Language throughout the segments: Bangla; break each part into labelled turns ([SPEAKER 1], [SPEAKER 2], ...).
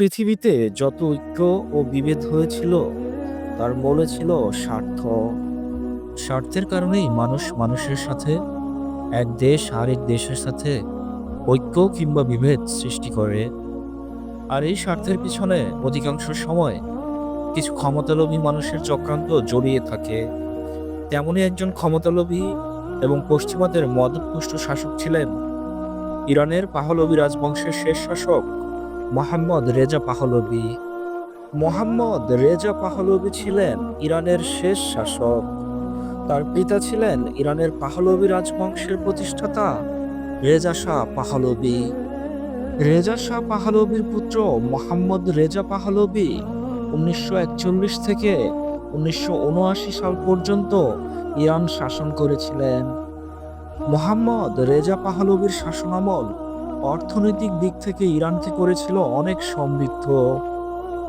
[SPEAKER 1] পৃথিবীতে যত ঐক্য ও বিভেদ হয়েছিল, তার মূলে ছিল স্বার্থ। স্বার্থের কারণেই মানুষ মানুষের সাথে, এক দেশ আরেক দেশের সাথে ঐক্য কিংবা বিভেদ সৃষ্টি করে। আর এই স্বার্থের পিছনে অধিকাংশ সময় কিছু ক্ষমতালোভী মানুষের চক্রান্ত জড়িয়ে থাকে। তেমনই একজন ক্ষমতালোভী এবং পশ্চিমাদের মদতপুষ্ট শাসক ছিলেন ইরানের পাহলবী রাজবংশের শেষ শাসক মোহাম্মদ রেজা পাহলবী। মোহাম্মদ রেজা পাহলবী ছিলেন ইরানের শেষ শাসক। তার পিতা ছিলেন ইরানের পাহলবী রাজবংশের প্রতিষ্ঠাতা রেজা শাহ পাহলবী। রেজা শাহ পাহলবীর পুত্র মোহাম্মদ রেজা পাহলবী উনিশশো থেকে উনিশশো উনআশি সাল পর্যন্ত ইরান শাসন করেছিলেন। মোহাম্মদ রেজা পাহলবীর শাসনামল অর্থনৈতিক দিক থেকে ইরানকে করেছিল অনেক সমৃদ্ধ।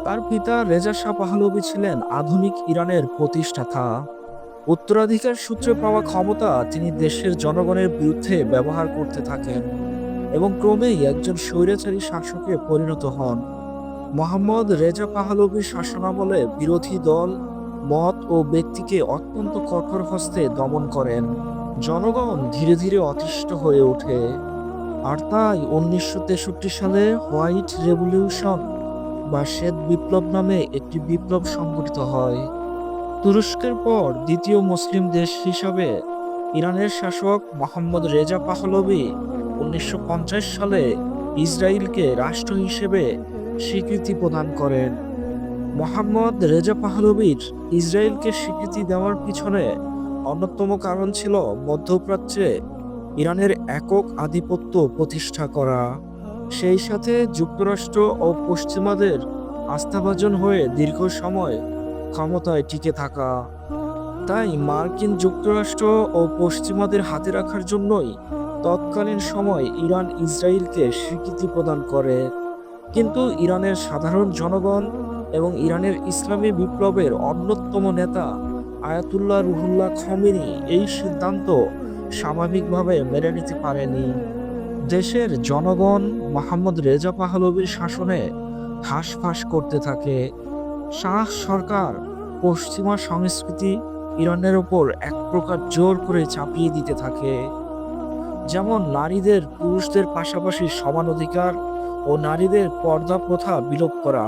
[SPEAKER 1] তার পিতা রেজা শাহ পাহলবী ছিলেন আধুনিক ইরানের প্রতিষ্ঠাতা। উত্তরাধিকার সূত্রে পাওয়া ক্ষমতা তিনি দেশের জনগণের বিরুদ্ধে ব্যবহার করতে থাকেন এবং ক্রমেই একজন স্বৈরাচারী শাসকে পরিণত হন। মোহাম্মদ রেজা পাহলবীর শাসনামলে বিরোধী দল, মত ও ব্যক্তিকে অত্যন্ত কঠোর হস্তে দমন করেন। জনগণ ধীরে ধীরে অতিষ্ঠ হয়ে ওঠে। আর তাই উনিশশো তেষট্টি সালে হোয়াইট রেভলিউশন বা শ্বেত বিপ্লব নামে একটি বিপ্লব সংঘটিত হয়। তুরস্কের পর দ্বিতীয় মুসলিম দেশ হিসাবে ইরানের শাসক মোহাম্মদ রেজা পাহলবি উনিশশো সালে ইসরায়েলকে রাষ্ট্র হিসেবে স্বীকৃতি প্রদান করেন। মোহাম্মদ রেজা পাহলবির ইসরায়েলকে স্বীকৃতি দেওয়ার পিছনে অন্যতম কারণ ছিল মধ্যপ্রাচ্যে ইরানের একক আধিপত্য প্রতিষ্ঠা করা। সেই সাথে যুক্তরাষ্ট্র ও পশ্চিমাদের আস্থাভাজন হয়ে দীর্ঘ সময় ক্ষমতায় টিকে থাকা। তাই মার্কিন যুক্তরাষ্ট্র ও পশ্চিমাদের হাতে রাখার জন্যই তৎকালীন সময় ইরান ইসরায়েলকে স্বীকৃতি প্রদান করে। কিন্তু ইরানের সাধারণ জনগণ এবং ইরানের ইসলামী বিপ্লবের অন্যতম নেতা আয়াতুল্লাহ রুহুল্লাহ খমেনি এই সিদ্ধান্ত স্বাভাবিকভাবে মেনে নিতে পারেনি। দেশের জনগণ মোহাম্মদ রেজা পাহলবির শাসনে হাঁসফাঁস করতে থাকে। শাহ সরকার পশ্চিমা সংস্কৃতি ইরানের ওপর এক প্রকার জোর করে চাপিয়ে দিতে থাকে। যেমন নারীদের পুরুষদের পাশাপাশি সমান অধিকার ও নারীদের পর্দা প্রথা বিলোপ করা।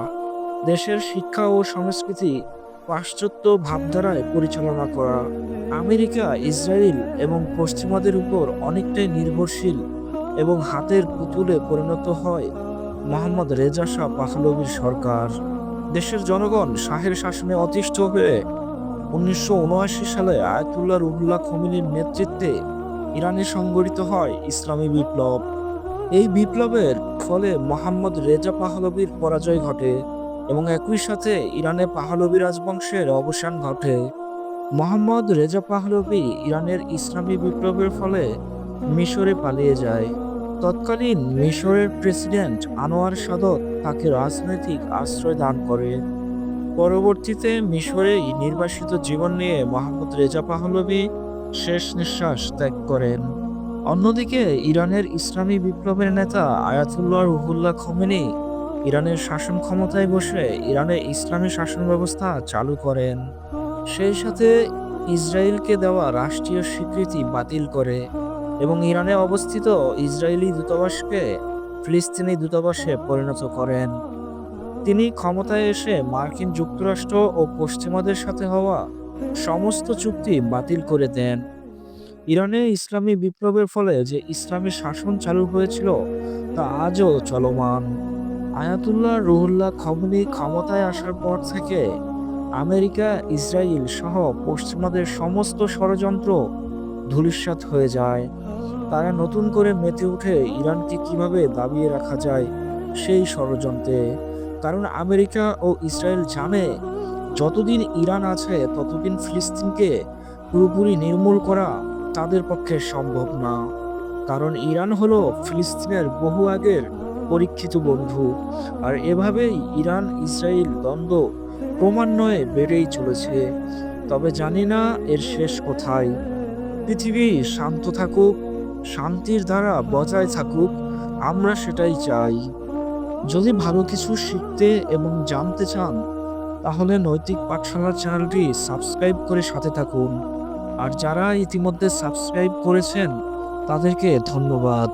[SPEAKER 1] দেশের শিক্ষা ও সংস্কৃতি পাশ্চাত্য ভাবধারায় পরিচালনা করা। আমেরিকা, ইসরায়েল এবং পশ্চিমাদের উপর অনেকটাই নির্ভরশীল এবং হাতের পুতুলে পরিণত হয় মোহাম্মদ রেজা শাহ পাহলবির সরকার। দেশের জনগণ শাহের শাসনে অতিষ্ঠ হয়ে উনিশশো উনআশি সালে আয়াতুল্লাহ রুহুল্লাহ খমিনীর নেতৃত্বে ইরানে সংগঠিত হয় ইসলামী বিপ্লব। এই বিপ্লবের ফলে মোহাম্মদ রেজা পাহলবির পরাজয় ঘটে। এবং একই সাথে ইরানে পাহলবি রাজবংশের অবসান ঘটে। মোহাম্মদ রেজা পাহলবি ইরানের ইসলামী বিপ্লবের ফলে মিশরে পালিয়ে যায়। তৎকালীন মিশরের প্রেসিডেন্ট আনোয়ার সাদত তাকে রাজনৈতিক আশ্রয় দান করে। পরবর্তীতে মিশরেই নির্বাসিত জীবন নিয়ে মোহাম্মদ রেজা পাহলবি শেষ নিঃশ্বাস ত্যাগ করেন। অন্যদিকে ইরানের ইসলামী বিপ্লবের নেতা আয়াতুল্লাহ রুহুল্লাহ খমেনি ইরানের শাসন ক্ষমতায় বসে ইরানে ইসলামী শাসন ব্যবস্থা চালু করেন। সেই সাথে ইসরায়েলকে দেওয়া রাষ্ট্রীয় স্বীকৃতি বাতিল করে এবং ইরানে অবস্থিত ইসরায়েলি দূতাবাসকে ফিলিস্তিনি দূতাবাসে পরিণত করেন। তিনি ক্ষমতায় এসে মার্কিন যুক্তরাষ্ট্র ও পশ্চিমাদের সাথে হওয়া সমস্ত চুক্তি বাতিল করে দেন। ইরানে ইসলামী বিপ্লবের ফলে যে ইসলামী শাসন চালু হয়েছিল, তা আজও চলমান। আয়াতুল্লাহ, রুহুল্লাহ, খমনি ক্ষমতায় আসার পর থেকে আমেরিকা ইসরায়েল সহ পশ্চিমাদের সমস্ত ষড়যন্ত্র ধূলিসাৎ হয়ে যায়। তারা নতুন করে মেতে উঠে ইরানকে কীভাবে দাবিয়ে রাখা যায় সেই ষড়যন্ত্রে। কারণ আমেরিকা ও ইসরায়েল জানে, যতদিন ইরান আছে, ততদিন ফিলিস্তিনকে পুরোপুরি নির্মূল করা তাদের পক্ষে সম্ভব না। কারণ ইরান হলো ফিলিস্তিনের বহু আগের পরীক্ষিত বন্ধু। আর এভাবেই ইরান ইসরায়েল দ্বন্দ্ব ক্রমান্বয়ে বেড়েই চলেছে। তবে জানি না এর শেষ কোথায়। পৃথিবী শান্ত থাকুক, শান্তির দ্বারা বজায় থাকুক, আমরা সেটাই চাই।
[SPEAKER 2] যদি ভালো কিছু শিখতে এবং জানতে চান, তাহলে নৈতিক পাঠশালার চ্যানেলটি সাবস্ক্রাইব করে সাথে থাকুন। আর যারা ইতিমধ্যে সাবস্ক্রাইব করেছেন, তাদেরকে ধন্যবাদ।